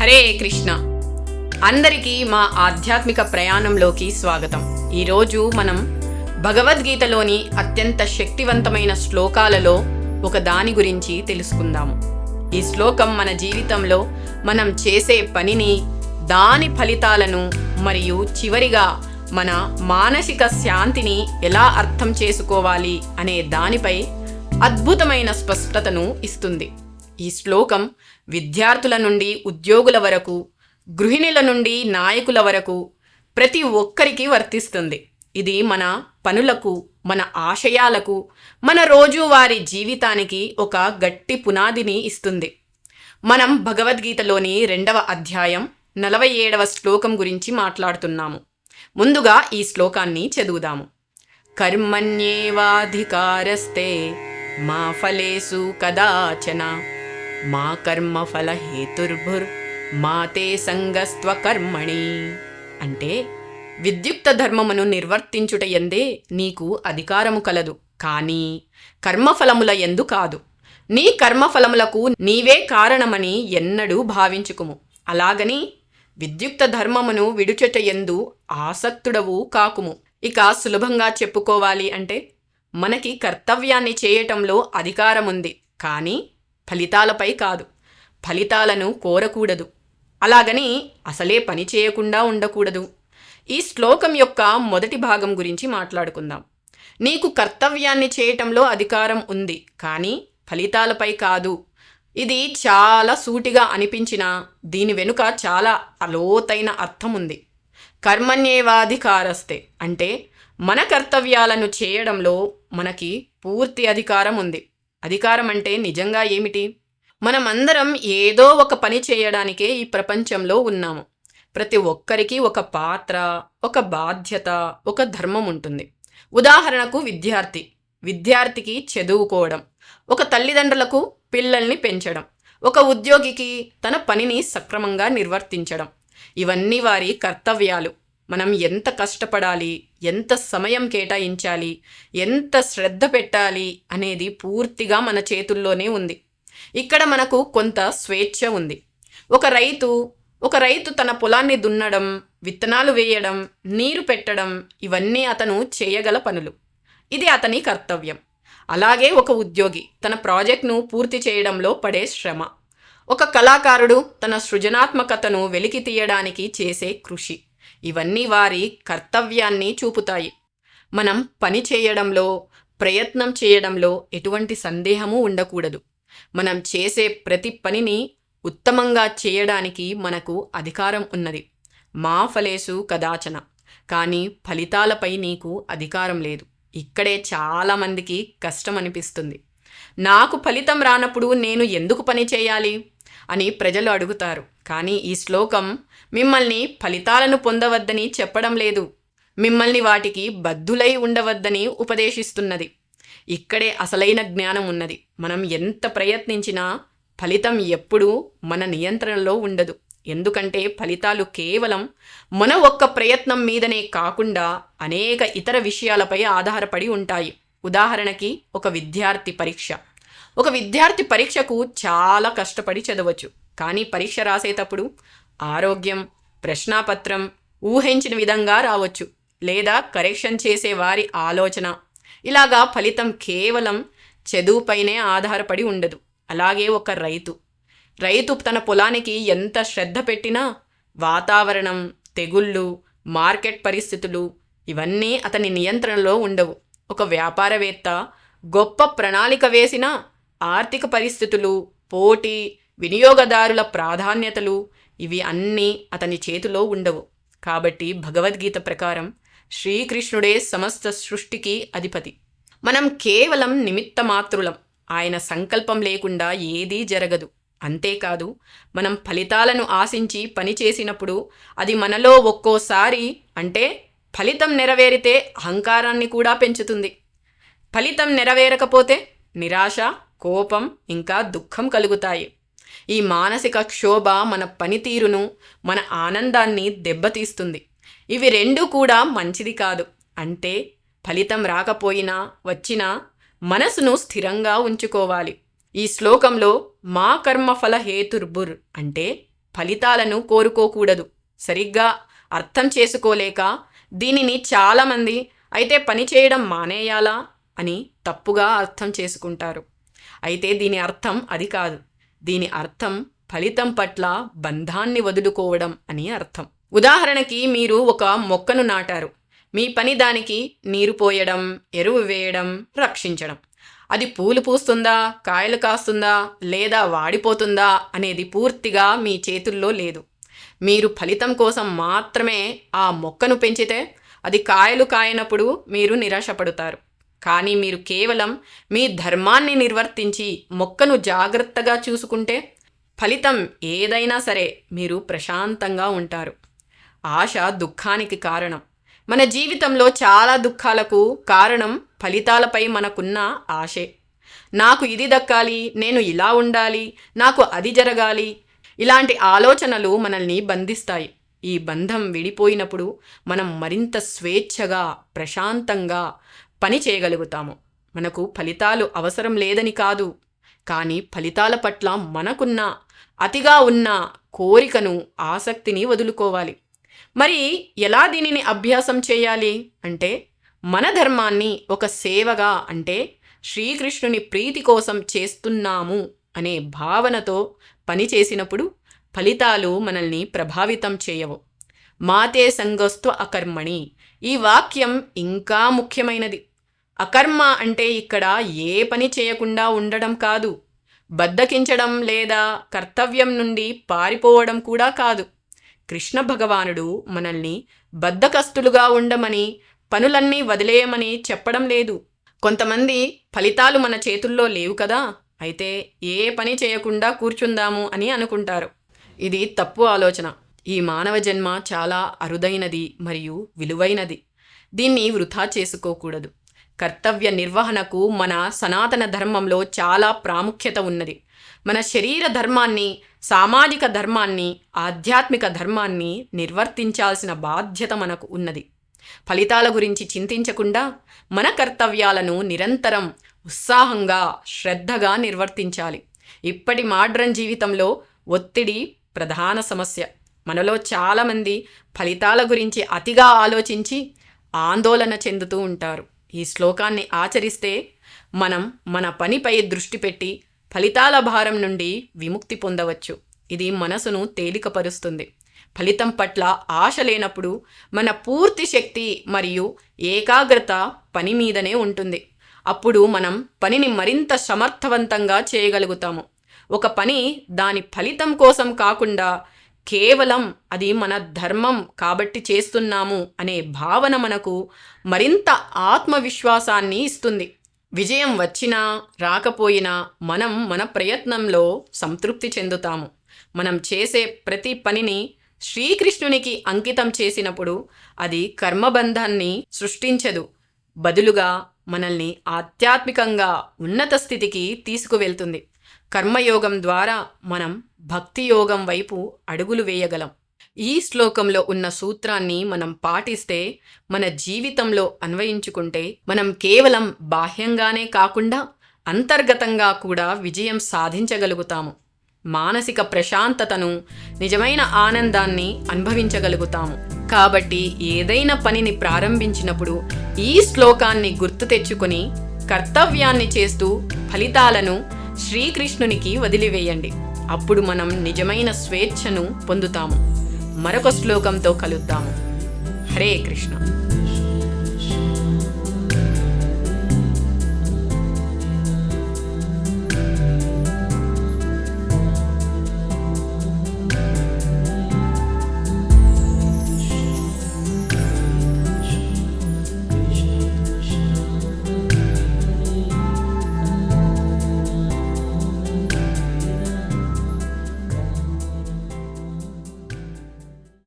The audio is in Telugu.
హరే కృష్ణ. అందరికీ మా ఆధ్యాత్మిక ప్రయాణంలోకి స్వాగతం. ఈరోజు మనం భగవద్గీతలోని అత్యంత శక్తివంతమైన శ్లోకాలలో ఒక దాని గురించి తెలుసుకుందాము. ఈ శ్లోకం మన జీవితంలో మనం చేసే పనిని దాని ఫలితాలను మరియు చివరిగా మన మానసిక శాంతిని ఎలా అర్థం చేసుకోవాలి అనే దానిపై అద్భుతమైన స్పష్టతను ఇస్తుంది. ఈ శ్లోకం విద్యార్థుల నుండి ఉద్యోగుల వరకు గృహిణుల నుండి నాయకుల వరకు ప్రతి ఒక్కరికి వర్తిస్తుంది. ఇది మన పనులకు మన ఆశయాలకు మన రోజువారీ జీవితానికి ఒక గట్టి పునాదిని ఇస్తుంది. మనం భగవద్గీతలోని రెండవ అధ్యాయం నలభై ఏడవ శ్లోకం గురించి మాట్లాడుతున్నాము. ముందుగా ఈ శ్లోకాన్ని చదువుదాము. కర్మణ్యేవాధికారస్తే మా ఫలేసు కదాచన. మా కర్మ ఫల హేతుర్భుర్ మాతే సంగస్త్వ కర్మణి అంటే విద్యుక్త ధర్మమును నిర్వర్తించుట ఎందే నీకు అధికారము కలదు. కానీ కర్మఫలముల ఎందు కాదు. నీ కర్మఫలములకు నీవే కారణమని ఎన్నడూ భావించుకుము. అలాగని విద్యుక్త ధర్మమును విడుచట ఎందు ఆసక్తుడవు కాకుము. ఇక సులభంగా చెప్పుకోవాలి అంటే మనకి కర్తవ్యాన్ని చేయటంలో అధికారం ఉంది కానీ ఫలితాలపై కాదు. ఫలితాలను కోరకూడదు. అలాగని అసలే పని చేయకుండా ఉండకూడదు. ఈ శ్లోకం యొక్క మొదటి భాగం గురించి మాట్లాడుకుందాం. నీకు కర్తవ్యాన్ని చేయటంలో అధికారం ఉంది కానీ ఫలితాలపై కాదు. ఇది చాలా సూటిగా అనిపించినా దీని వెనుక చాలా అలోతైన అర్థం ఉంది. కర్మణ్యేవాధికారస్తే అంటే మన కర్తవ్యాలను చేయడంలో మనకి పూర్తి అధికారం ఉంది. అధికారం అంటే నిజంగా ఏమిటి? మనమందరం ఏదో ఒక పని చేయడానికే ఈ ప్రపంచంలో ఉన్నాము. ప్రతి ఒక్కరికి ఒక పాత్ర ఒక బాధ్యత ఒక ధర్మం ఉంటుంది ఉదాహరణకు విద్యార్థి. విద్యార్థికి చదువుకోవడం ఒక తల్లిదండ్రులకు పిల్లల్ని పెంచడం ఒక ఉద్యోగికి తన పనిని సక్రమంగా నిర్వర్తించడం. ఇవన్నీ వారి కర్తవ్యాలు. మనం ఎంత కష్టపడాలి ఎంత సమయం కేటాయించాలి? ఎంత శ్రద్ధ పెట్టాలి? అనేది పూర్తిగా మన చేతుల్లోనే ఉంది. ఇక్కడ మనకు కొంత స్వేచ్ఛ ఉంది. ఒక రైతు ఒక రైతు తన పొలాన్ని దున్నడం విత్తనాలు వేయడం నీరు పెట్టడం ఇవన్నీ అతను చేయగల పనులు. ఇది అతని కర్తవ్యం. అలాగే ఒక ఉద్యోగి తన ప్రాజెక్ట్ను పూర్తి చేయడంలో పడే శ్రమ. ఒక కళాకారుడు తన సృజనాత్మకతను వెలికి తీయడానికి చేసే కృషి. ఇవన్నీ వారి కర్తవ్యాన్ని చూపుతాయి. మనం పని చేయడంలో ప్రయత్నం చేయడంలో ఎటువంటి సందేహము ఉండకూడదు. మనం చేసే ప్రతి పనిని ఉత్తమంగా చేయడానికి మనకు అధికారం ఉన్నది. మా ఫలేసు కదాచన. కానీ ఫలితాలపై నీకు అధికారం లేదు. ఇక్కడే చాలామందికి కష్టం అనిపిస్తుంది నాకు ఫలితం రానప్పుడు నేను ఎందుకు పని చేయాలి? అని ప్రజలు అడుగుతారు. కానీ ఈ శ్లోకం మిమ్మల్ని ఫలితాలను పొందవద్దని చెప్పడం లేదు. మిమ్మల్ని వాటికి బద్దులై ఉండవద్దని ఉపదేశిస్తున్నది. ఇక్కడే అసలైన జ్ఞానం ఉన్నది. మనం ఎంత ప్రయత్నించినా ఫలితం ఎప్పుడూ మన నియంత్రణలో ఉండదు. ఎందుకంటే ఫలితాలు కేవలం మన ఒక్క ప్రయత్నం మీదనే కాకుండా అనేక ఇతర విషయాలపై ఆధారపడి ఉంటాయి. ఉదాహరణకి ఒక విద్యార్థి పరీక్ష. ఒక విద్యార్థి పరీక్షకు చాలా కష్టపడి చదవచ్చు. కానీ పరీక్ష రాసేటప్పుడు ఆరోగ్యం ప్రశ్నాపత్రం ఊహించిన విధంగా రావచ్చు. లేదా కరెక్షన్ చేసే వారి ఆలోచన. ఇలాగా ఫలితం కేవలం చదువుపైనే ఆధారపడి ఉండదు. అలాగే ఒక రైతు. రైతు తన పొలానికి ఎంత శ్రద్ధ పెట్టినా వాతావరణం తెగుళ్ళు మార్కెట్ పరిస్థితులు ఇవన్నీ అతని నియంత్రణలో ఉండవు. ఒక వ్యాపారవేత్త గొప్ప ప్రణాళిక వేసినా ఆర్థిక పరిస్థితులు పోటీ వినియోగదారుల ప్రాధాన్యతలు ఇవి అన్నీ అతని చేతిలో ఉండవు. కాబట్టి భగవద్గీత ప్రకారం శ్రీకృష్ణుడే సమస్త సృష్టికి అధిపతి. మనం కేవలం నిమిత్త మాత్రులం ఆయన సంకల్పం లేకుండా ఏదీ జరగదు. అంతేకాదు మనం ఫలితాలను ఆశించి పని చేసినప్పుడు అది మనలో ఒక్కోసారి అంటే ఫలితం నెరవేరితే అహంకారాన్ని కూడా పెంచుతుంది. ఫలితం నెరవేరకపోతే నిరాశ కోపం ఇంకా దుఃఖం కలుగుతాయి. ఈ మానసిక క్షోభ మన పనితీరును మన ఆనందాన్ని దెబ్బతీస్తుంది. ఇవి రెండూ కూడా మంచిది కాదు. అంటే ఫలితం రాకపోయినా వచ్చినా మనసును స్థిరంగా ఉంచుకోవాలి. ఈ శ్లోకంలో మా కర్మఫల హేతుర్బుర్ అంటే ఫలితాలను కోరుకోకూడదు. సరిగ్గా అర్థం చేసుకోలేక దీనిని చాలామంది అయితే పని చేయడం మానేయాలా అని తప్పుగా అర్థం చేసుకుంటారు. అయితే దీని అర్థం అది కాదు. దీని అర్థం ఫలితం పట్ల బంధాన్ని వదులుకోవడం అని అర్థం. ఉదాహరణకి మీరు ఒక మొక్కను నాటారు. మీ పని దానికి నీరు పోయడం ఎరువు వేయడం రక్షించడం. అది పూలు పూస్తుందా కాయలు కాస్తుందా లేదా వాడిపోతుందా అనేది పూర్తిగా మీ చేతుల్లో లేదు. మీరు ఫలితం కోసం మాత్రమే ఆ మొక్కను పెంచితే అది కాయలు కాయనప్పుడు మీరు నిరాశపడతారు. కానీ మీరు కేవలం మీ ధర్మాన్ని నిర్వర్తించి మొక్కను జాగ్రత్తగా చూసుకుంటే ఫలితం ఏదైనా సరే మీరు ప్రశాంతంగా ఉంటారు. ఆశ దుఃఖానికి కారణం. మన జీవితంలో చాలా దుఃఖాలకు కారణం ఫలితాలపై మనకున్న ఆశే. నాకు ఇది దక్కాలి నేను ఇలా ఉండాలి నాకు అది జరగాలి ఇలాంటి ఆలోచనలు మనల్ని బంధిస్తాయి. ఈ బంధం విడిపోయినప్పుడు మనం మరింత స్వేచ్ఛగా ప్రశాంతంగా పని చేయగలుగుతాము. మనకు ఫలితాలు అవసరం లేదని కాదు. కానీ ఫలితాల పట్ల మనకున్న అతిగా ఉన్న కోరికను ఆసక్తిని వదులుకోవాలి. మరి ఎలా దీనిని అభ్యాసం చేయాలి? అంటే మన ధర్మాన్ని ఒక సేవగా అంటే శ్రీకృష్ణుని ప్రీతి కోసం చేస్తున్నాము అనే భావనతో పని చేసినప్పుడు ఫలితాలు మనల్ని ప్రభావితం చేయవు. మాతే సంగస్తు అకర్మణి. ఈ వాక్యం ఇంకా ముఖ్యమైనది. అకర్మ అంటే ఇక్కడ ఏ పని చేయకుండా ఉండడం కాదు. బద్దకించడం లేదా కర్తవ్యం నుండి పారిపోవడం కూడా కాదు. కృష్ణ భగవానుడు మనల్ని బద్దకస్తులుగా ఉండమని పనులన్నీ వదిలేయమని చెప్పడం లేదు. కొంతమంది ఫలితాలు మన చేతుల్లో లేవు కదా అయితే ఏ పని చేయకుండా కూర్చుందాము అని అనుకుంటారు. ఇది తప్పు ఆలోచన. ఈ మానవ జన్మ చాలా అరుదైనది మరియు విలువైనది. దీన్ని వృధా చేసుకోకూడదు. కర్తవ్య నిర్వహణకు మన సనాతన ధర్మంలో చాలా ప్రాముఖ్యత ఉన్నది. మన శరీర ధర్మాన్ని సామాజిక ధర్మాన్ని ఆధ్యాత్మిక ధర్మాన్ని నిర్వర్తించాల్సిన బాధ్యత మనకు ఉన్నది. ఫలితాల గురించి చింతించకుండా మన కర్తవ్యాలను నిరంతరం ఉత్సాహంగా శ్రద్ధగా నిర్వర్తించాలి. ఇప్పటి మాడ్రన్ జీవితంలో ఒత్తిడి ప్రధాన సమస్య. మనలో చాలామంది ఫలితాల గురించి అతిగా ఆలోచించి ఆందోళన చెందుతూ ఉంటారు. ఈ శ్లోకాన్ని ఆచరిస్తే మనం మన పనిపై దృష్టి పెట్టి ఫలితాల భారం నుండి విముక్తి పొందవచ్చు. ఇది మనసును తేలికపరుస్తుంది. ఫలితం పట్ల ఆశ లేనప్పుడు మన పూర్తి శక్తి మరియు ఏకాగ్రత పని మీదనే ఉంటుంది. అప్పుడు మనం పనిని మరింత సమర్థవంతంగా చేయగలుగుతాము. ఒక పని దాని ఫలితం కోసం కాకుండా కేవలం అది మన ధర్మం కాబట్టి చేస్తున్నాము అనే భావన మనకు మరింత ఆత్మవిశ్వాసాన్ని ఇస్తుంది. విజయం వచ్చినా రాకపోయినా మనం మన ప్రయత్నంలో సంతృప్తి చెందుతాము. మనం చేసే ప్రతి పనిని శ్రీకృష్ణునికి అంకితం చేసినప్పుడు అది కర్మబంధాన్ని సృష్టించదు. బదులుగా మనల్ని ఆధ్యాత్మికంగా ఉన్నత స్థితికి తీసుకువెళ్తుంది. కర్మయోగం ద్వారా మనం భక్తి యోగం వైపు అడుగులు వేయగలం. ఈ శ్లోకంలో ఉన్న సూత్రాన్ని మనం పాటిస్తే మన జీవితంలో అన్వయించుకుంటే మనం కేవలం బాహ్యంగానే కాకుండా అంతర్గతంగా కూడా విజయం సాధించగలుగుతాము. మానసిక ప్రశాంతతను నిజమైన ఆనందాన్ని అనుభవించగలుగుతాము. కాబట్టి ఏదైనా పనిని ప్రారంభించినప్పుడు ఈ శ్లోకాన్ని గుర్తు తెచ్చుకొని కర్తవ్యాన్ని చేస్తూ ఫలితాలను శ్రీకృష్ణునికి వదిలివేయండి. అప్పుడు మనం నిజమైన స్వేచ్ఛను పొందుతాము. మరొక శ్లోకంతో కలుద్దాము. హరే కృష్ణ.